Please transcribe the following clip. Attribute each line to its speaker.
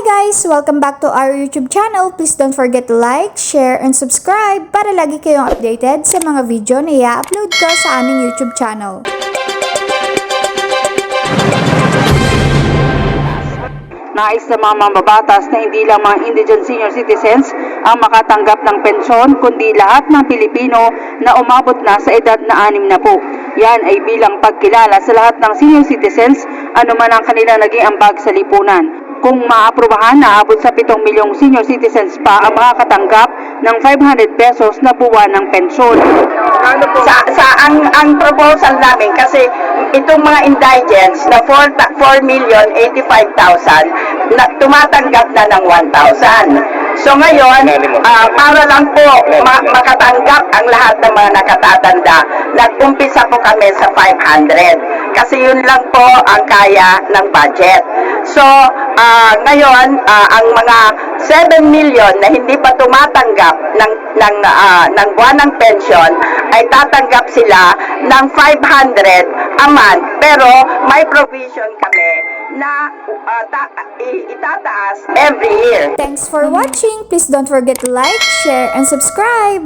Speaker 1: guys! Welcome back to our YouTube channel. Please don't forget to like, share, and subscribe para lagi kayong updated sa mga video na i-upload ko sa aming YouTube channel.
Speaker 2: Nais sa mga mambabatas na hindi lang mga indigent senior citizens ang makatanggap ng pensyon, kundi lahat ng Pilipino na umabot na sa edad na anim na po. Yan ay bilang pagkilala sa lahat ng senior citizens anuman ang kanilang naging ambag sa lipunan. Kung maaprubahan na abot sa 7 milyong senior citizens pa ang makakatanggap ng 500 pesos na buwan ng pensyon.
Speaker 3: sa, sa ang ang proposal namin kasi itong mga indigents na 4, ta- 4 million 85,000 na tumatanggap na ng 1,000. So ngayon, ah, para lang po ma- makatanggap ang lahat ng mga nakatatanda, nag-umpisa po kami sa 500. Kasi yun lang po ang kaya ng budget. So, ah, ngayon, ah, ang mga 7 million na hindi pa tumatanggap ng ng ah, ng buwan ng pension ay tatanggap sila ng 500 a month pero may provision kami na i- itataas every year.
Speaker 1: Thanks for watching! Please don't forget to like, share, and subscribe!